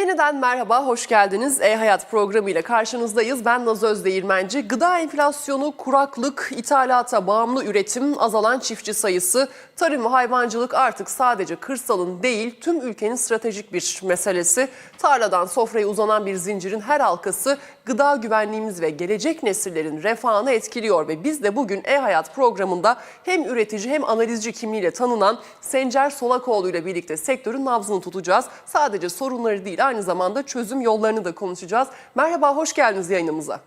Yeniden merhaba, hoş geldiniz. E-Hayat programıyla karşınızdayız. Ben Naz Özdeğirmenci. Gıda enflasyonu, kuraklık, ithalata bağımlı üretim, azalan çiftçi sayısı, tarım ve hayvancılık artık sadece kırsalın değil tüm ülkenin stratejik bir meselesi. Tarladan sofraya uzanan bir zincirin her halkası gıda güvenliğimiz ve gelecek nesillerin refahını etkiliyor ve biz de bugün E-Hayat programında hem üretici hem analizci kimliğiyle tanınan Sencer Solakoğlu ile birlikte sektörün nabzını tutacağız. Sadece sorunları değil aynı zamanda çözüm yollarını da konuşacağız. Merhaba, hoş geldiniz yayınımıza.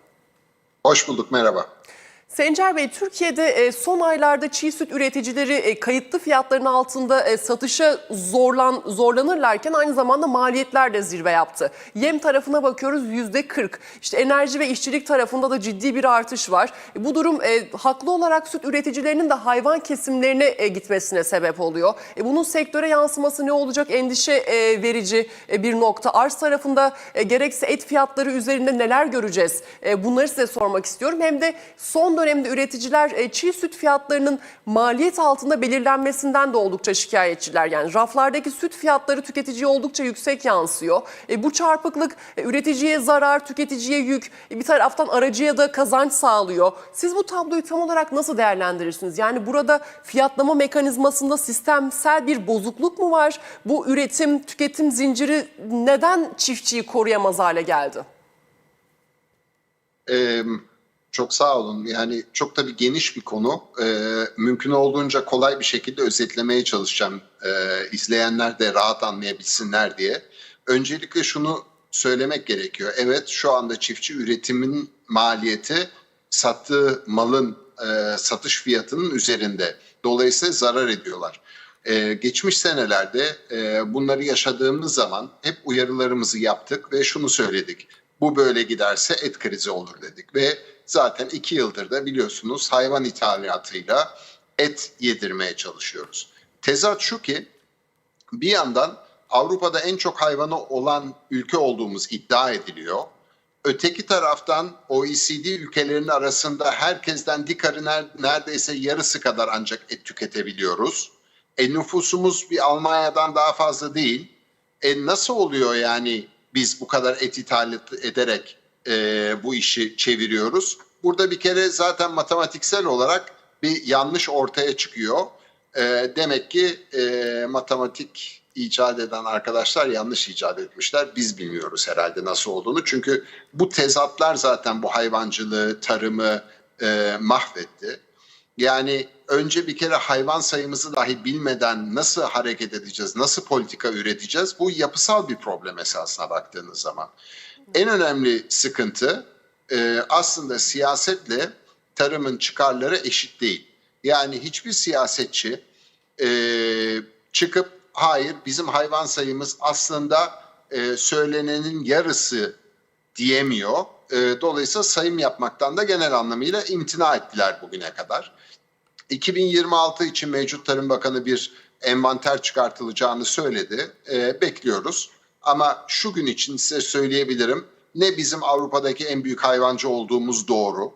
Hoş bulduk, merhaba. Sencer Bey, Türkiye'de e, son aylarda çiğ süt üreticileri e, kayıtlı fiyatların altında e, satışa zorlan zorlanırlarken aynı zamanda maliyetler de zirve yaptı. Yem tarafına bakıyoruz yüzde 40. İşte enerji ve işçilik tarafında da ciddi bir artış var. Bu durum haklı olarak süt üreticilerinin de hayvan kesimlerine gitmesine sebep oluyor. Bunun sektöre yansıması ne olacak endişe verici bir nokta. Arz tarafında gerekse et fiyatları üzerinde neler göreceğiz? Bunları size sormak istiyorum. Hem de son dönemde üreticiler e, çiğ süt fiyatlarının maliyet altında belirlenmesinden de oldukça şikayetçiler. Yani raflardaki süt fiyatları tüketiciye oldukça yüksek yansıyor. E, bu çarpıklık e, üreticiye zarar, tüketiciye yük, bir taraftan aracıya da kazanç sağlıyor. Siz bu tabloyu tam olarak nasıl değerlendirirsiniz? Yani burada fiyatlama mekanizmasında sistemsel bir bozukluk mu var? Bu üretim, tüketim zinciri neden çiftçiyi koruyamaz hale geldi? Ee, çok sağ olun. Yani çok tabii geniş bir konu. Ee, mümkün olduğunca kolay bir şekilde özetlemeye çalışacağım. Ee, izleyenler de rahat anlayabilsinler diye. Öncelikle şunu söylemek gerekiyor. Evet şu anda çiftçi üretimin maliyeti sattığı malın e, satış fiyatının üzerinde. Dolayısıyla zarar ediyorlar. Ee, geçmiş senelerde e, bunları yaşadığımız zaman hep uyarılarımızı yaptık ve şunu söyledik. Bu böyle giderse et krizi olur dedik ve zaten iki yıldır da biliyorsunuz hayvan ithalatıyla et yedirmeye çalışıyoruz. Tezat şu ki bir yandan Avrupa'da en çok hayvanı olan ülke olduğumuz iddia ediliyor. Öteki taraftan OECD ülkelerinin arasında herkesten dikarı ner- neredeyse yarısı kadar ancak et tüketebiliyoruz. E nüfusumuz bir Almanya'dan daha fazla değil. E nasıl oluyor yani biz bu kadar et ithal ederek e, bu işi çeviriyoruz? Burada bir kere zaten matematiksel olarak bir yanlış ortaya çıkıyor. E, demek ki e, matematik icat eden arkadaşlar yanlış icat etmişler. Biz bilmiyoruz herhalde nasıl olduğunu. Çünkü bu tezatlar zaten bu hayvancılığı, tarımı e, mahvetti. Yani önce bir kere hayvan sayımızı dahi bilmeden nasıl hareket edeceğiz, nasıl politika üreteceğiz? Bu yapısal bir problem esasına baktığınız zaman. En önemli sıkıntı e, aslında siyasetle tarımın çıkarları eşit değil. Yani hiçbir siyasetçi e, çıkıp hayır bizim hayvan sayımız aslında e, söylenenin yarısı diyemiyor. E, dolayısıyla sayım yapmaktan da genel anlamıyla imtina ettiler bugüne kadar. 2026 için mevcut Tarım Bakanı bir envanter çıkartılacağını söyledi. E, bekliyoruz. Ama şu gün için size söyleyebilirim. Ne bizim Avrupa'daki en büyük hayvancı olduğumuz doğru.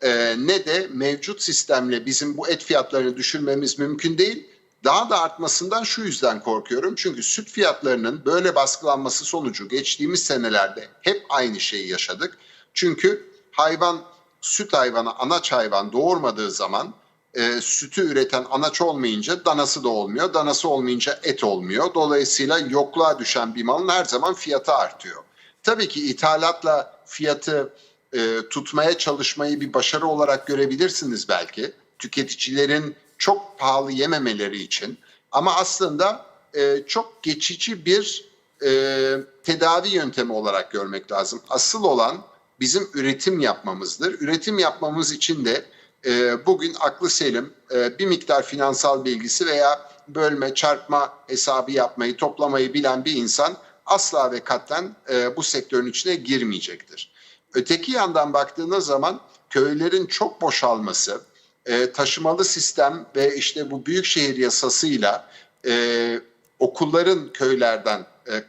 e, ne de mevcut sistemle bizim bu et fiyatlarını düşürmemiz mümkün değil. Daha da artmasından şu yüzden korkuyorum. Çünkü süt fiyatlarının böyle baskılanması sonucu geçtiğimiz senelerde hep aynı şeyi yaşadık. Çünkü hayvan süt hayvanı anaç hayvan doğurmadığı zaman e, sütü üreten anaç olmayınca danası da olmuyor. Danası olmayınca et olmuyor. Dolayısıyla yokluğa düşen bir malın her zaman fiyatı artıyor. Tabii ki ithalatla fiyatı e, tutmaya çalışmayı bir başarı olarak görebilirsiniz belki. Tüketicilerin çok pahalı yememeleri için. Ama aslında e, çok geçici bir e, tedavi yöntemi olarak görmek lazım. Asıl olan bizim üretim yapmamızdır. Üretim yapmamız için de e, bugün aklı selim e, bir miktar finansal bilgisi veya bölme, çarpma hesabı yapmayı, toplamayı bilen bir insan asla ve katlen e, bu sektörün içine girmeyecektir. Öteki yandan baktığınız zaman köylerin çok boşalması, e, taşımalı sistem ve işte bu büyükşehir yasasıyla e, okulların köylerden e,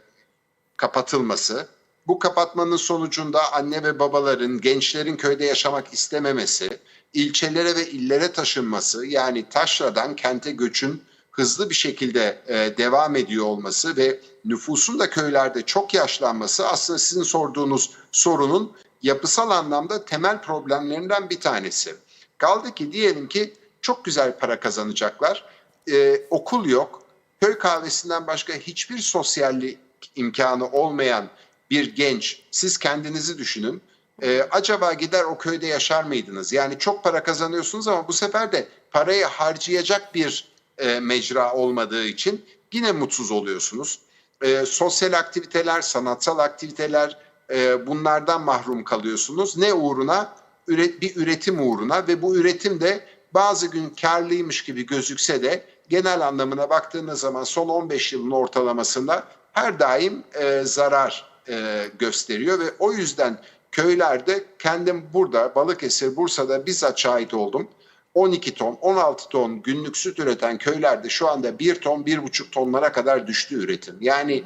kapatılması, bu kapatmanın sonucunda anne ve babaların, gençlerin köyde yaşamak istememesi, ilçelere ve illere taşınması yani taşradan kente göçün hızlı bir şekilde e, devam ediyor olması ve nüfusun da köylerde çok yaşlanması aslında sizin sorduğunuz sorunun yapısal anlamda temel problemlerinden bir tanesi. Kaldı ki diyelim ki çok güzel para kazanacaklar, e, okul yok, köy kahvesinden başka hiçbir sosyallik imkanı olmayan bir genç, siz kendinizi düşünün. Ee, acaba gider o köyde yaşar mıydınız? Yani çok para kazanıyorsunuz ama bu sefer de parayı harcayacak bir e, mecra olmadığı için yine mutsuz oluyorsunuz. Ee, sosyal aktiviteler, sanatsal aktiviteler e, bunlardan mahrum kalıyorsunuz. Ne uğruna? Üret, bir üretim uğruna ve bu üretim de bazı gün karlıymış gibi gözükse de genel anlamına baktığınız zaman son 15 yılın ortalamasında her daim e, zarar e, gösteriyor ve o yüzden köylerde kendim burada Balıkesir, Bursa'da bizzat şahit oldum. 12 ton, 16 ton günlük süt üreten köylerde şu anda 1 ton, 1,5 tonlara kadar düştü üretim. Yani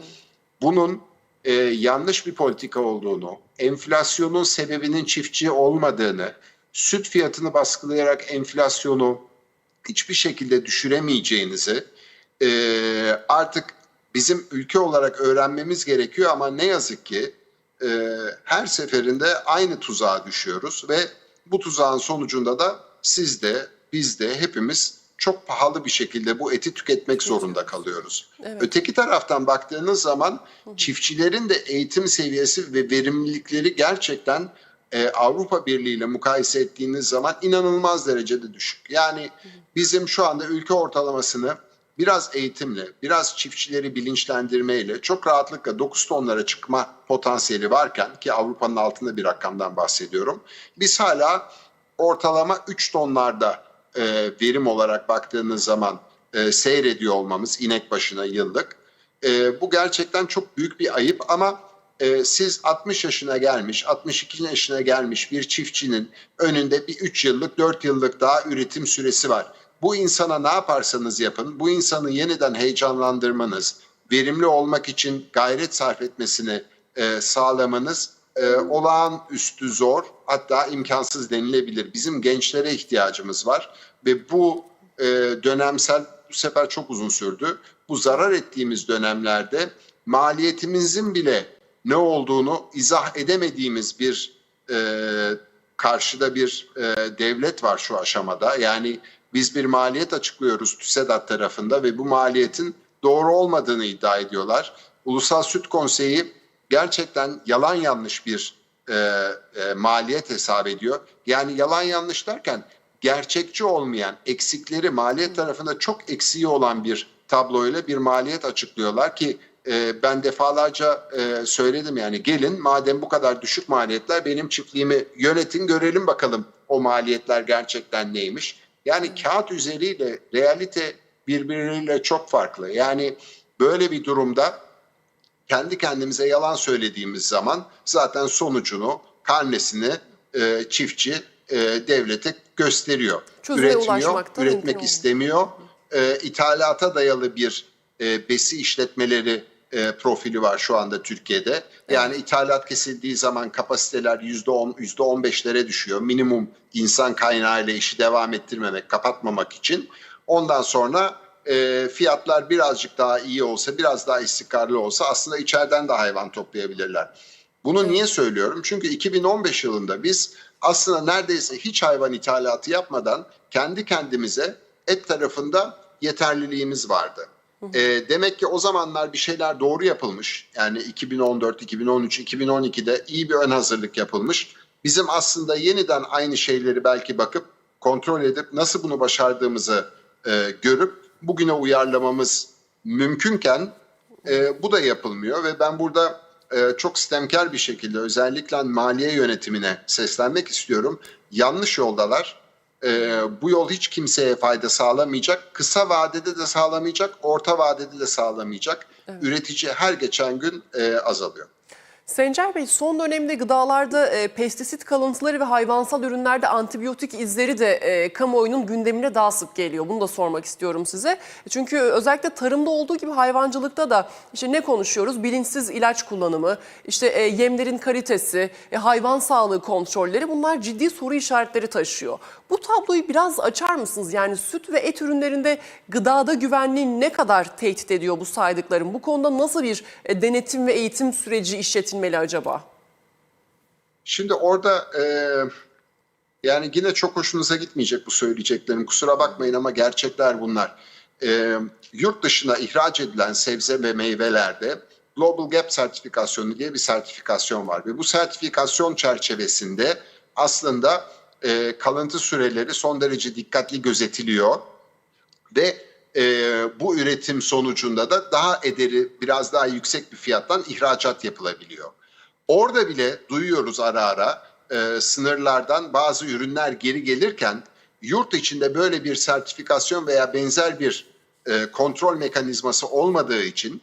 bunun e, yanlış bir politika olduğunu, enflasyonun sebebinin çiftçi olmadığını, süt fiyatını baskılayarak enflasyonu hiçbir şekilde düşüremeyeceğinizi e, artık bizim ülke olarak öğrenmemiz gerekiyor ama ne yazık ki e, her seferinde aynı tuzağa düşüyoruz ve bu tuzağın sonucunda da siz de biz de hepimiz çok pahalı bir şekilde bu eti tüketmek zorunda kalıyoruz. Evet. Öteki taraftan baktığınız zaman çiftçilerin de eğitim seviyesi ve verimlilikleri gerçekten e, Avrupa Birliği ile mukayese ettiğiniz zaman inanılmaz derecede düşük. Yani bizim şu anda ülke ortalamasını biraz eğitimle, biraz çiftçileri bilinçlendirmeyle çok rahatlıkla 9 tonlara çıkma potansiyeli varken ki Avrupa'nın altında bir rakamdan bahsediyorum. Biz hala ortalama 3 tonlarda e, verim olarak baktığınız zaman e, seyrediyor olmamız inek başına yıllık. E, bu gerçekten çok büyük bir ayıp ama e, siz 60 yaşına gelmiş, 62 yaşına gelmiş bir çiftçinin önünde bir 3 yıllık, 4 yıllık daha üretim süresi var. Bu insana ne yaparsanız yapın, bu insanı yeniden heyecanlandırmanız, verimli olmak için gayret sarf etmesini e, sağlamanız e, olağanüstü zor, hatta imkansız denilebilir. Bizim gençlere ihtiyacımız var ve bu e, dönemsel bu sefer çok uzun sürdü. Bu zarar ettiğimiz dönemlerde maliyetimizin bile ne olduğunu izah edemediğimiz bir e, karşıda bir e, devlet var şu aşamada. Yani biz bir maliyet açıklıyoruz TÜSEDAT tarafında ve bu maliyetin doğru olmadığını iddia ediyorlar. Ulusal Süt Konseyi gerçekten yalan yanlış bir e, e, maliyet hesap ediyor. Yani yalan yanlış derken gerçekçi olmayan eksikleri maliyet tarafında çok eksiği olan bir tabloyla bir maliyet açıklıyorlar ki e, ben defalarca e, söyledim yani gelin madem bu kadar düşük maliyetler benim çiftliğimi yönetin görelim bakalım o maliyetler gerçekten neymiş. Yani kağıt üzeriyle realite birbirleriyle çok farklı. Yani böyle bir durumda kendi kendimize yalan söylediğimiz zaman zaten sonucunu, karnesini e, çiftçi e, devlete gösteriyor. Çözüme da üretmek istemiyor. E, ithalata dayalı bir e, besi işletmeleri e, profili var şu anda Türkiye'de. Yani ithalat kesildiği zaman kapasiteler %10, %15'lere düşüyor. Minimum insan kaynağıyla işi devam ettirmemek, kapatmamak için. Ondan sonra e, fiyatlar birazcık daha iyi olsa, biraz daha istikrarlı olsa aslında içeriden de hayvan toplayabilirler. Bunu niye söylüyorum? Çünkü 2015 yılında biz aslında neredeyse hiç hayvan ithalatı yapmadan kendi kendimize et tarafında yeterliliğimiz vardı. E, demek ki o zamanlar bir şeyler doğru yapılmış. Yani 2014, 2013, 2012'de iyi bir ön hazırlık yapılmış. Bizim aslında yeniden aynı şeyleri belki bakıp kontrol edip nasıl bunu başardığımızı e, görüp bugüne uyarlamamız mümkünken e, bu da yapılmıyor ve ben burada e, çok sistemkar bir şekilde özellikle maliye yönetimine seslenmek istiyorum. Yanlış yoldalar. E, bu yol hiç kimseye fayda sağlamayacak. Kısa vadede de sağlamayacak, orta vadede de sağlamayacak. Üretici her geçen gün e, azalıyor. Sencer Bey son dönemde gıdalarda e, pestisit kalıntıları ve hayvansal ürünlerde antibiyotik izleri de e, kamuoyunun gündemine daha sık geliyor. Bunu da sormak istiyorum size. Çünkü özellikle tarımda olduğu gibi hayvancılıkta da işte ne konuşuyoruz? Bilinçsiz ilaç kullanımı, işte e, yemlerin kalitesi, e, hayvan sağlığı kontrolleri bunlar ciddi soru işaretleri taşıyor. Bu tabloyu biraz açar mısınız? Yani süt ve et ürünlerinde gıdada güvenliği ne kadar tehdit ediyor bu saydıklarım? Bu konuda nasıl bir e, denetim ve eğitim süreci işletilmeli acaba? Şimdi orada e, yani yine çok hoşunuza gitmeyecek bu söyleyeceklerim. Kusura bakmayın ama gerçekler bunlar. E, yurt dışına ihraç edilen sebze ve meyvelerde Global Gap sertifikasyonu diye bir sertifikasyon var. Ve bu sertifikasyon çerçevesinde aslında e, kalıntı süreleri son derece dikkatli gözetiliyor. Ve e, bu üretim sonucunda da daha ederi biraz daha yüksek bir fiyattan ihracat yapılabiliyor. Orada bile duyuyoruz ara ara e, sınırlardan bazı ürünler geri gelirken yurt içinde böyle bir sertifikasyon veya benzer bir e, kontrol mekanizması olmadığı için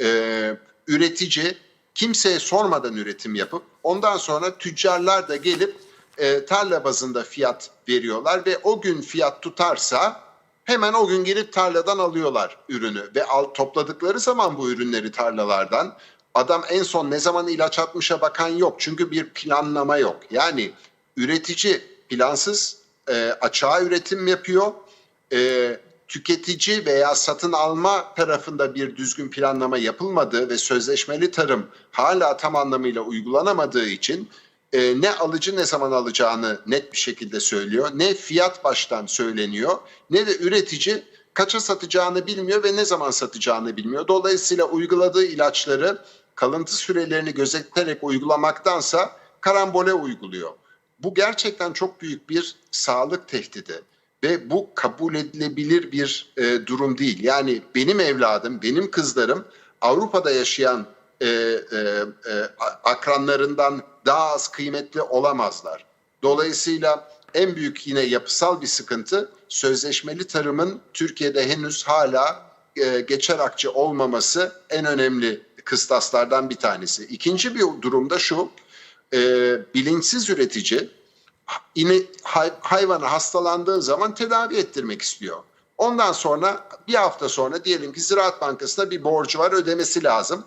e, üretici kimseye sormadan üretim yapıp ondan sonra tüccarlar da gelip e, tarla bazında fiyat veriyorlar ve o gün fiyat tutarsa hemen o gün gelip tarladan alıyorlar ürünü ve al, topladıkları zaman bu ürünleri tarlalardan adam en son ne zaman ilaç atmışa bakan yok çünkü bir planlama yok. Yani üretici plansız e, açığa üretim yapıyor. E, tüketici veya satın alma tarafında bir düzgün planlama yapılmadığı ve sözleşmeli tarım hala tam anlamıyla uygulanamadığı için e, ne alıcı ne zaman alacağını net bir şekilde söylüyor. Ne fiyat baştan söyleniyor ne de üretici kaça satacağını bilmiyor ve ne zaman satacağını bilmiyor. Dolayısıyla uyguladığı ilaçları kalıntı sürelerini gözeterek uygulamaktansa karambole uyguluyor. Bu gerçekten çok büyük bir sağlık tehdidi ve bu kabul edilebilir bir e, durum değil. Yani benim evladım, benim kızlarım Avrupa'da yaşayan e, e, e, akranlarından daha az kıymetli olamazlar. Dolayısıyla en büyük yine yapısal bir sıkıntı sözleşmeli tarımın Türkiye'de henüz hala e, geçer akçe olmaması en önemli kıstaslardan bir tanesi. İkinci bir durumda şu, e, bilinçsiz üretici ine, hay, hayvanı hastalandığı zaman tedavi ettirmek istiyor. Ondan sonra bir hafta sonra diyelim ki Ziraat Bankası'na bir borcu var ödemesi lazım.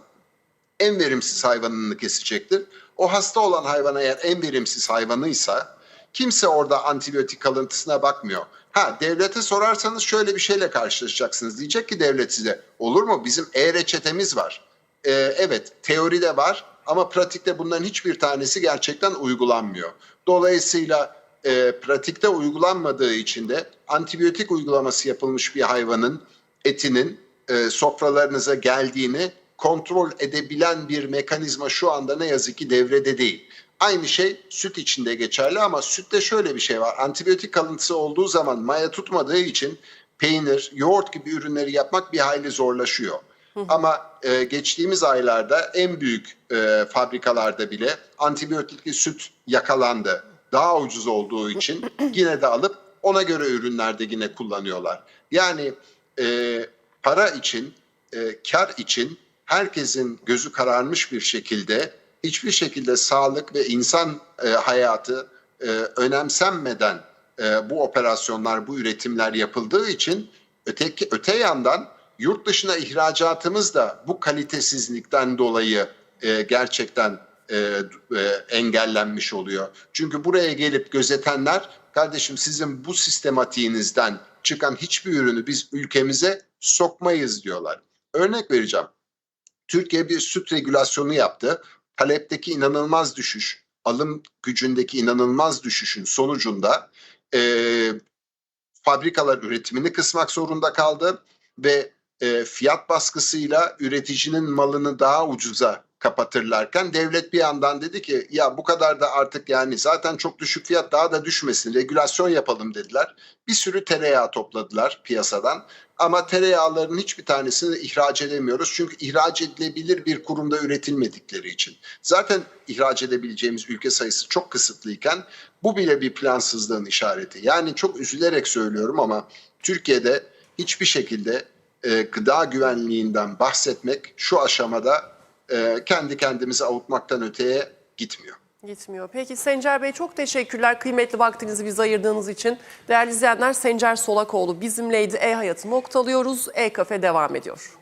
En verimsiz hayvanını kesecektir. O hasta olan hayvan eğer en verimsiz hayvanıysa kimse orada antibiyotik kalıntısına bakmıyor. Ha devlete sorarsanız şöyle bir şeyle karşılaşacaksınız. Diyecek ki devlet size olur mu bizim e-reçetemiz var. Ee, evet teoride var ama pratikte bunların hiçbir tanesi gerçekten uygulanmıyor. Dolayısıyla e, pratikte uygulanmadığı için de antibiyotik uygulaması yapılmış bir hayvanın etinin e, sofralarınıza geldiğini kontrol edebilen bir mekanizma şu anda ne yazık ki devrede değil. Aynı şey süt içinde geçerli ama sütte şöyle bir şey var. Antibiyotik kalıntısı olduğu zaman maya tutmadığı için peynir, yoğurt gibi ürünleri yapmak bir hayli zorlaşıyor. Ama e, geçtiğimiz aylarda en büyük e, fabrikalarda bile antibiyotikli süt yakalandı. Daha ucuz olduğu için yine de alıp ona göre ürünlerde yine kullanıyorlar. Yani e, para için, e, kar için herkesin gözü kararmış bir şekilde hiçbir şekilde sağlık ve insan e, hayatı e, önemsenmeden e, bu operasyonlar, bu üretimler yapıldığı için öteki öte yandan yurt dışına ihracatımız da bu kalitesizlikten dolayı e, gerçekten e, e, engellenmiş oluyor. Çünkü buraya gelip gözetenler kardeşim sizin bu sistematiğinizden çıkan hiçbir ürünü biz ülkemize sokmayız diyorlar. Örnek vereceğim. Türkiye bir süt regülasyonu yaptı. Talepteki inanılmaz düşüş, alım gücündeki inanılmaz düşüşün sonucunda e, fabrikalar üretimini kısmak zorunda kaldı ve e, fiyat baskısıyla üreticinin malını daha ucuza kapatırlarken devlet bir yandan dedi ki ya bu kadar da artık yani zaten çok düşük fiyat daha da düşmesin regülasyon yapalım dediler. Bir sürü tereyağı topladılar piyasadan ama tereyağların hiçbir tanesini ihraç edemiyoruz. Çünkü ihraç edilebilir bir kurumda üretilmedikleri için. Zaten ihraç edebileceğimiz ülke sayısı çok kısıtlıyken bu bile bir plansızlığın işareti. Yani çok üzülerek söylüyorum ama Türkiye'de hiçbir şekilde e, gıda güvenliğinden bahsetmek şu aşamada e, kendi kendimizi avutmaktan öteye gitmiyor. Gitmiyor. Peki Sencer Bey çok teşekkürler kıymetli vaktinizi bize ayırdığınız için. Değerli izleyenler Sencer Solakoğlu bizimleydi. E-Hayatı noktalıyoruz. E-Kafe devam ediyor.